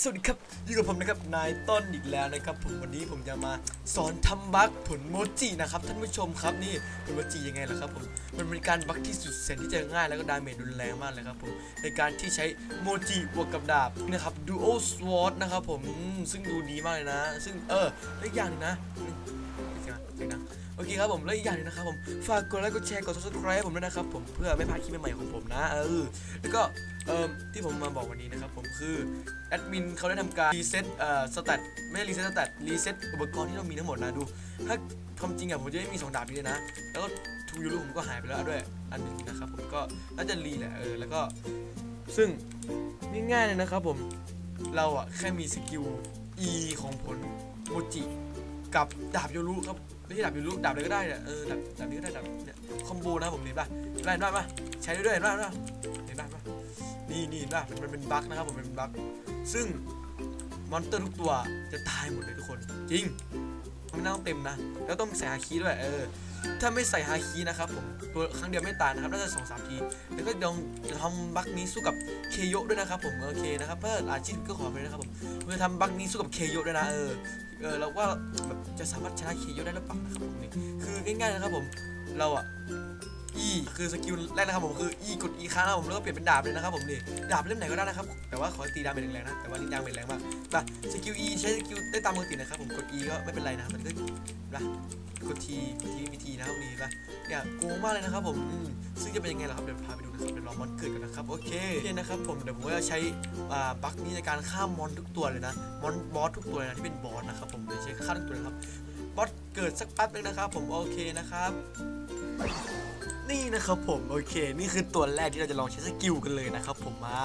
สวัสดีครับอยู่กับผมนะครับนายต้นอีกแล้วนะครับผมวันนี้ผมจะมาสอนทำบั๊กผลโมจินะครับท่านผู้ชมครับนี่ผลโมจิยังไงล่ะครับผมมันเป็นการบั๊กที่สุดแสนที่จะง่ายแล้วก็ดาเมจรุนแรงมากเลยครับผมในการที่ใช้โมจิบวกกับดาบนะครับดูโอสวอตนะครับผมซึ่งดูดีมากเลยนะ ซึ่งเออและอีกอย่างหนึงนะโอเคครับผมและอีกอย่างหนึงนะครับผมฝากกดไลค์กดแชร์กด subscribe ผมด้วยนะครับผมเพื่อไม่พลาดคลิปใหม่ๆของผมนะเออแล้วก็เอ่อที่ผมมาบอกวันนี้นะครับผมคือแอดมินเขาได้ทำการรีเซ็ตเอ่อสแตทไม่ใช่รีเซ็ตสแตทรีเซ็ตอุปกรณ์ที่เรามีทั้งหมดนะดู ถ้าความจริงอะผมจะไม่มีสองดาบนี้เลยนะ แล้วก็ทูยูรุผมก็หายไปแล้วด้วยอันนึงนะครับผมก็น่าจะรีแหละเออแล้วก็ ซึ่งง่ายๆเลยนะครับผมเราอะแค่มีสกิล E ของผลโมจิกับดาบยูรุครับไม่ใช่ดาบยูรุดาบอะไรก็ได้เนี่ยเออดาบดาบนี้ก็ได้ดาบเนี่ยคอมโบนะผมเห็นป่ะเห็นป่ะเห็นป่ะใช้ได้ด้วยเห็นป่ะเห็นป่ะ นี่นี่นะมันเป็นบั๊กนะครับผมเป็นบั๊กซึ่งมอนเตอร์ทุกตัวจะตายหมดเลยทุกคน จริงมันต้องเต็มนะ แล้วต้องใส่ฮาคีด้วยเออ ถ้าไม่ใส่ฮาคีนะครับผมตัวครั้งเดียวไม่ตายนะครับน่าจะสองสามทีแล้วก็ลองจะทำบัคนี้สู้กับเคโยด้วยนะครับผมโอเคนะครับเพื่ออาชีพก็ขอไปนะครับผมเพื่อทำบัคนี้สู้กับเคโยด้วยนะเออเออเราว่าแบบจะสามารถชนะเคโยได้หรือเปล่านะครับผมนี่คือง่ายๆนะครับผมเราอะ E คือสกิลแรกนะครับผมคือ E กด E ค้างนะครับผมแล้วก็เปลี่ยนเป็นดาบเลยนะครับผมนี่ดาบเล่มไหนก็ได้นะครับแต่ว่าขอตีดาเมจแรงๆนะแต่ว่านี่ดาเมจแรงมากมาสกิล E ใช้สกิลได้ตามปกตินะครับผมกด E ก็ไม่เป็นไรนะครับมันก็นะกด T กด T มี T นะครับนี่ปะเนี่ยโกงมากเลยนะครับผมซึ่งจะเป็นยังไงล่ะครับเดี๋ยวพาไปดูนะครับเดี๋ยวรอมอนเกิดกันนะครับโอเคเนี่ยนะครับผมเดี๋ยวผมก็จะใช้บัคนี้ในการฆ่ามอนทุกตัวเลยนะมอนบอสทุกตัวเลยนะที่เป็นบอสนะครับผมเดี๋ยวใช้ฆ่าทุกตัวนะครับบอสเกิดสักแป๊บนึงนะครับผมโอเคนะครับ นี่นะครับผมโอเค นี่คือตัวแรกที่เราจะลองใช้สกิลกันเลยนะครับผมมา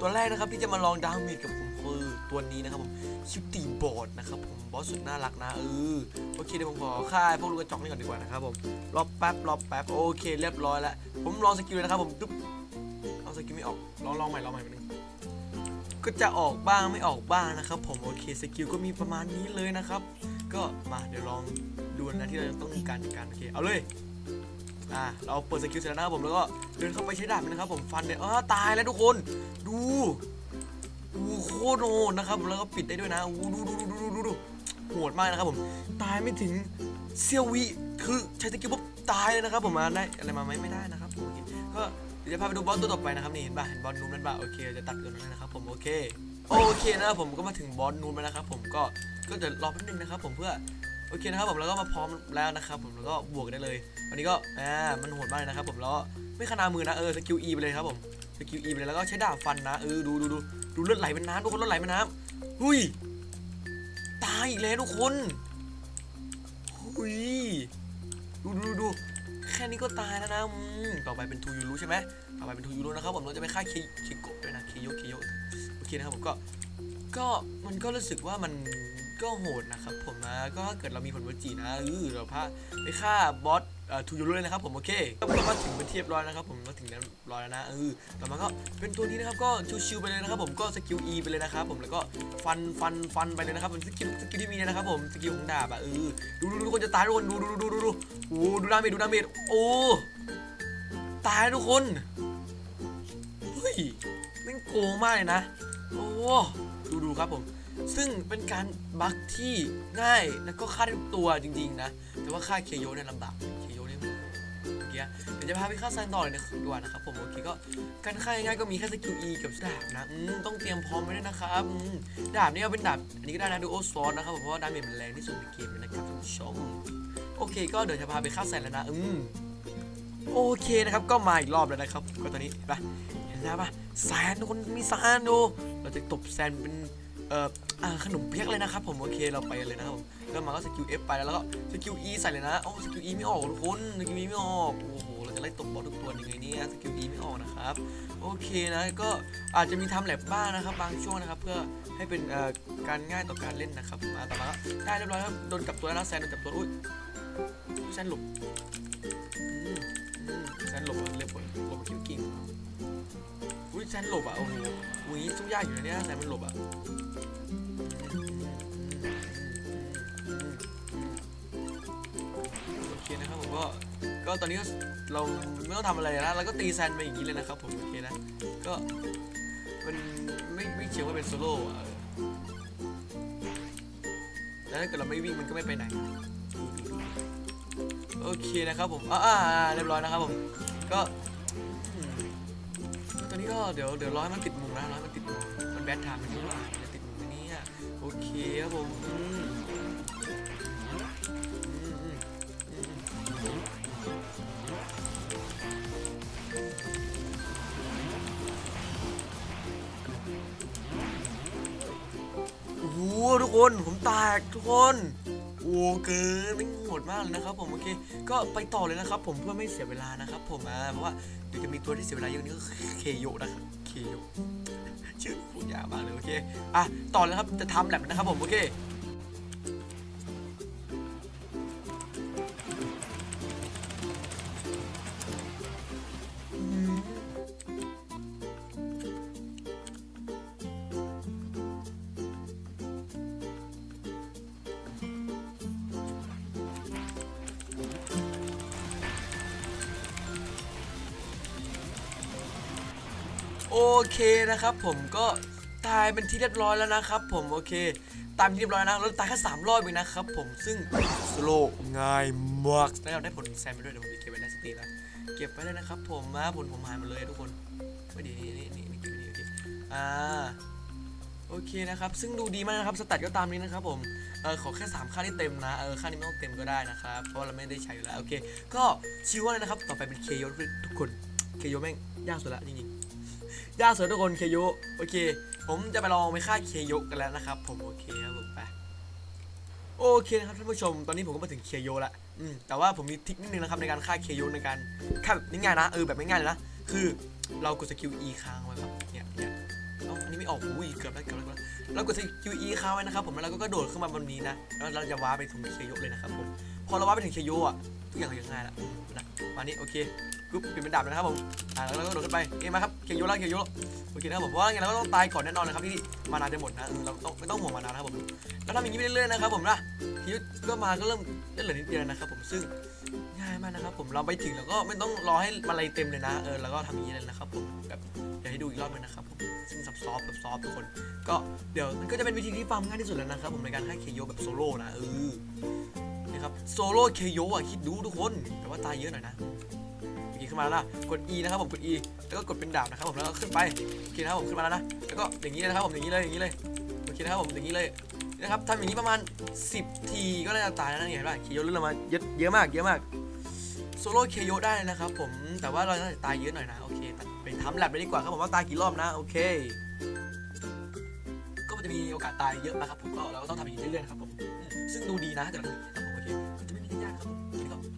ตัวแรกนะครับที่จะมาลองดาเมจกับผมคือตัวนี้นะครับผมชิปตีบอดนะครับผมบอสสุดน่ารักนะเออโอเคเดี๋ยวผมขอฆ่ายพวกลูกกระจอกนี่ก่อนดีกว่านะครับผมรอแป๊บรอแป๊บโอเคเรียบร้อยแล้วผมลองสกิลเลยนะครับผมตุ๊บเอาสกิลไม่ออกลองลองใหม่ลองใหม่หนึ่งก็จะออกบ้างไม่ออกบ้างนะครับผมโอเคสกิลก็มีประมาณนี้เลยนะครับ ก็มาเดี๋ยวลองดูนะที่เราจะต้องการการโอเคเอาเลย อ่าเราเปิดสกิลเสร็จแล้วนะครับผมแล้วก็เดินเข้าไปใช้ดาบนะครับ ผมฟันเนี่ยอ้าตายแล้วทุกคน ดูดูโคตรโหดนะครับแล้วก็ปิดได้ด้วยนะอู้ดูดูดูดูดูดูโหดมากนะครับผมตายไม่ถึงเซียววิคือใช้สกิลปุ๊บตายเลยนะครับผมมาได้อะไรมาไหมไม่ได้นะครับโอเคก็เดี๋ยวจะพาไปดูบอสตัวต่อไปนะครับนี่เห็นป่ะเห็นบอสนูนนั่นป่ะโอเคจะตัดกินแล้นะครับผมโอเคโอเคนะครับผมก็มาถึงบอสนูนแล้วนะครับผมก็ก็จะรอแป๊บนึงนะครับผมเพื่อ โอเคนะครับผมแล้วก็มาพร้อมแล้วนะครับผมแล้วก็บวกได้เลยวันนี้ก็อ่ามันโหดมากเลยนะครับผมแล้วไม่ขนามือนะเออสกิล E ไปเลยครับผมสกิล E ไปเลยแล้วก็ใช้ดาบฟันนะเออดูดูดูดูเลือดไหลเป็นน้ำทุกคนเลือดไหลเป็นน้ำหุยตายอีกแล้วทุกคนหุยดูดูดูแค่นี้ก็ตายแล้วนะอืมต่อไปเป็นทูยูรุใช่ไหมต่อไปเป็นทูยูรุนะครับผมเราจะไปฆ่าเคเคโกะด้วยนะเคโยเคโยโอเคนะครับผมก็ก็มันก็รู้สึกว่ามัน ก็โหดนะครับผมนะก็ถ้าเกิดเรามีผลวัจีนะเออเราพาไปฆ่าบอสทูยูรุเลยนะครับผมโอเคก็มาถึงเป็นที่เรียบร้อยนะครับผมมาถึงเรียบร้อยแล้วนะเออต่อมาก็เป็นตัวนี้นะครับก็ชิวๆไปเลยนะครับผมก็สกิล E ไปเลยนะครับผมแล้วก็ฟันฟันฟันไปเลยนะครับผมสกิลสกิลที่มีนะครับผมสกิลของดาบอะเออดูดูดูทุกคนจะตายทุกคนดูดูดูดูดูดูโอ้ดูดาเมจดูดาเมจโอ้ตายทุกคนเฮ้ยแม่งโกงมากเลยนะโอ้ดูดูครับผม ซึ่งเป็นการบั๊กที่ง่ายแล้วก็ฆ่าได้ทุกตัวจริงๆนะ แต่ว่าฆ่าเคโยเนี่ยลำบากเคโยเนี่ยเมื่อกี้เดี๋ยวจะพาไปฆ่าไซนต่อเลยนะดีกว่านะครับผมโอเคก็การฆ่าง่ายก็มีแค่สกิล E กับดาบนะต้องเตรียมพร้อมไว้ด้วยนะครับดาบเนี่ยเป็นดาบอันนี้ก็ได้นะดูโอซอนนะครับผมเพราะว่าดาเมจมันแรงที่สุดในเกมนะครับท่านผู้ชมโอเค ก็เดี๋ยวจะพาไปฆ่าไซนแล้วนะอืมโอเคนะครับก็มาอีกรอบแล้วนะครับก็ตอนนี้เห็นปะเห็นแล้วปะแซนทุกคนมีแซนดูเราจะตบแซนเป็น เอ่ออ่าขนมเปี๊ยกเลยนะครับผมโอเคเราไปเลยนะครับผมเริ่มาก็สกิล F ไปแล้วแล้วก็สกิล E ใส่เลยนะโอ้สกิล E ไม่ออกทุกคนสกิล E ไม่ออกโอ้โหเราจะไล่ตบบอสทุกตัวยังไงเนี่ยสกิล E ไม่ออกนะครับโอเคนะก็อาจจะมีทำแลบบ้างนะครับ บางช่วงนะครับ เพื่อให้เป็นเอ่อการง่ายต่อการเล่นนะครับมาต่อมาก็ได้เรียบร้อยครับโดนกับตัวแล้วแซนโดนกับตัวอุ้ยแซนหลบแซนหลบเรียบร้อยหลบคิวกิ้งอุ้ยแซนหลบอะโอ้โหอุ้ยสู้ยากอยู่นะเนี่ยแซนมันหลบอะ ก็ก็ตอนนี้ก็เราไม่ต้องทำอะไรนะเราก็ตีแซนไปอย่างนี้เลยนะครับผมโอเคนะก็มันไม่ไม่เชื่อว่าเป็นโซโล่อะแล้วถ้าเกิดเราไม่วิ่งมันก็ไม่ไปไหนโอเคนะครับผมอ่าเรียบร้อยนะครับผมก็ตอนนี้ก็เดี๋ยวเดี๋ยวร้อให้มันติดมุมนะร้อให้มันติดมุมมันแบทไทม์มันไม่ว่าจะติดมุมนนี้อะโอเคครับผม คนผมแตกทุกคนโอ้เกินไม่งโหดมากเลยนะครับผมโอเค ก็ไปต่อเลยนะครับ ผมเพื่อไม่เสียเวลานะครับ ผมอ่าเพราะว่าเดี๋ยวจะมีตัวที่เสียเวลาเยอะนี่ก็เคโยนะครับเคโยชื่อพูดยากมากเลยโอเคอะต่อเลยครับจะทำแลบนะครับผมโอเค เคนะครับผมก็ตายเป็นที่เรียบร้อยแล้วนะครับ ผมโอเค ตายเป็นที่เรียบร้อยนะแล้วตายแค่สามรอบเองนะครับผมซึ่งสโลง่ายมากแล้วเราได้ผลแซมไปด้วยเดี๋ยวผมจะเก็บไว้ในสตีแล้วเก็บไว้เลยนะครับ ผมนะผลผมหายหมดเลยทุกคนไม่ดีนี่นี่นี่เก็บไว้ดีโอเคอ่าโอเคนะครับ ซึ่งดูดีมากนะครับสแตทก็ตามนี้นะครับผมเออขอแค่3ค่าที่เต็มนะ เออค่านี้ไม่ต้องเต็มก็ได้นะครับ เพราะเราไม่ได้ใช้อยู่แล้ว โอเค ก็ชิวเลยนะครับ ต่อไปเป็นเคโยทุกคน เคโยแม่งยากสุดละจริงๆ ยากสุดทุกคนเคโยโอเค ผมจะไปลองไปฆ่าเคโยกันแล้วนะครับ ผมโอเคครับผมไปโอเคนะครับท่านผู้ชมตอนนี้ผมก็มาถึงเคโยละอืมแต่ว่าผมมีทิคนิดนึงนะครับในการฆ่าเคโยในการฆ่าแบบง่ายๆนะเออแบบง่ายๆเลยนะคือเรากดสกิล E ค้างไว้ครับเนี่ยเนี่ยเอาอันนี้ไม่ออกอุ้ยเกือบแล้วเกือบแล้วเรากดสกิล E ค้างไว้นะครับผมแล้วเราก็กระโดดขึ้นมาบนนี้นะแล้วเราจะว้าไปถึงเคโยเลยนะครับผมพอเราว้าไปถึงเคโยอะ ทุกอย่างก็จะง่ายละนะวันนี้โอเคปุ๊บเปลี่ยนเป็นดาบเลยนะครับผมอ่าแล้วเราก็โดดขึ้นไปเอ้มาครับเคโยแล้วเคโยแล้วโอเคนะครับผมเพราะว่าไงเราก็ต้องตายก่อนแน่นอนนะครับที่มานาจะหมดนะเออเราต้องไม่ต้องห่วงมานานะครับผมแล้วทำอย่างนี้ไปเรื่อยๆนะครับผมนะเคโยก็มาก็เริ่มเล่นเหลือนิดเดียวนะครับผมซึ่งง่ายมากนะครับผมเราไปถึงแล้วก็ไม่ต้องรอให้มาลัยเต็มเลยนะเออแล้วก็ทำอย่างนี้เลยนะครับผมแบบเดี๋ยวให้ดูอีกรอบหนึงนะครับผมซึ่งซับซอฟซับซอฟทุกคน ก็เดี๋ยวมันก็จะเป็นวิธีที่ฟาร์มง่ายที่สุดแล้วนะครับผมในการให้เคโยแบบโซโล่นะเออ นะครับโซโล่เคโยอะคิดดูทุกคนแต่ว่าตายเยอะหน่อยนะโอเคขึ้นมาแล้วนะกด E นะครับผมกด E แล้วก็กดเป็นดาบนะครับผมแล้วก็ขึ้นไปโอเคนะครับผมขึ้นมาแล้วนะแล้วก็อย่างนี้นะครับผมอย่างนี้เลยอย่างนี้เลยโอเคนะครับผมอย่างนี้เลยนะครับทำอย่างนี้ประมาณ 10 ทีก็น่าจะตายแล้วนะเนี่เห็นป่ะเคโยเลื่อนมาเยอะเยอะมากเยอะมากโซโล่เคโยได้นะครับผมแต่ว่าเราน่าจะตายเยอะหน่อยนะโอเคไปทำแลบไปดีกว่าครับผมว่าตายกี่รอบนะโอเคก็จะมีโอกาสตายเยอะนะครับผมก็เราก็ต้องทำอย่างนี้เรื่อยๆครับผมอืมซึ่งดูดีนะแต่ เราทำอย่างนี้คมันจะไม่มียากครับผม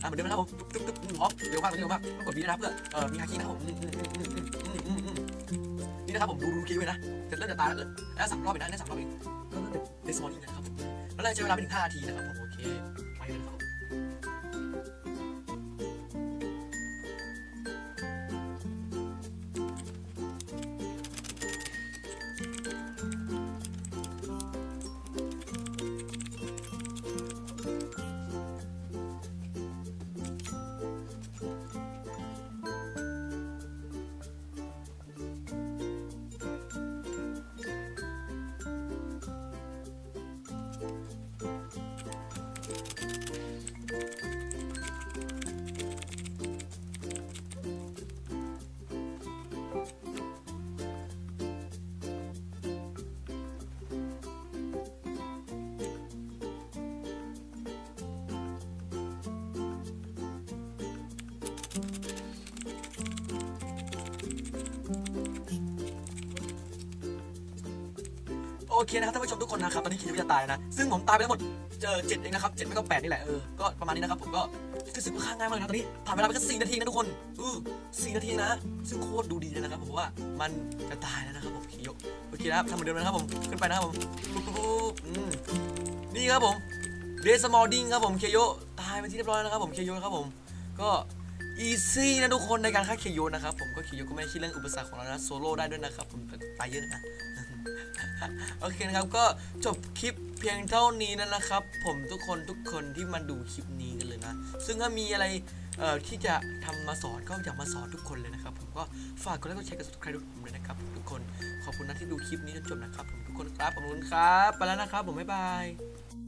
อะเหมือนเดิมนะครับผมตึ๊บตึ๊บออมเร็วมากเร็วมากต้องกดวีนะครับเพื่อเอ่อมีฮาคินะครับผมนี่นะครับผมดูดูคิวเลยนะจะเริ่มจะตายแล้วเลยแล้วสามรอบเองนะได้สามรอบเองก็เริ่มเดสมอลลิ่นะครับผมแล้วเราใช้เวลาไปถึงห้านาทีนะครับผมโอเคไปเลยครับ เคนะครับท่านผู้ชมทุกคนนะครับตอนนี้คิดว่าจะตายนะ ซึ่งผมตายไปทั้งหมดเจอเจ็ดเองนะครับเจ็ดไม่ก็แปดนี่แหละเออก็ประมาณนี้นะครับผมก็รู้สึกว่าค่าง่ายมากเลยนะตอนนี้ผ่านเวลาไปแค่สี่นาทีนะทุกคนเออสี่นาทีนะ ซึ่งโคตรดูดีเลยนะครับผมว่ามันจะตายแล้วนะครับผมคิโยโอเคนะครับทำเหมือนเดิมนะครับผมขึ้นไปนะครับผมปุ๊บปุ๊บอืมนี่ครับผมเดสมอลดิงครับผมเคโยตายไปที่เรียบร้อยแล้วครับผมเคโยครับผมก็อีซี่นะทุกคนในการฆ่าเคโยนะครับผมก็เคโยก็ไม่ใช่เรื่องอุปสรรคของเรานะโซโล่ได้ด้วยนะครับผมตายเยอะนะ โอเคนะครับก็จบคลิปเพียงเท่านี้นั่นนะครับ ผมทุกคนทุกคนที่มาดูคลิปนี้กันเลยนะ ซึ่งถ้ามีอะไรเอ่อที่จะทำมาสอนก็อยากมาสอนทุกคนเลยนะครับ ผมก็ฝากกดไลค์กดแชร์กด subscribe ด้วยผมเลยนะครับ ทุกคนขอบคุณนะที่ดูคลิปนี้จนจบนะครับ ผมทุกทุกคนครับขอบคุณครับ ไปแล้วนะครับ ผมบ๊ายบาย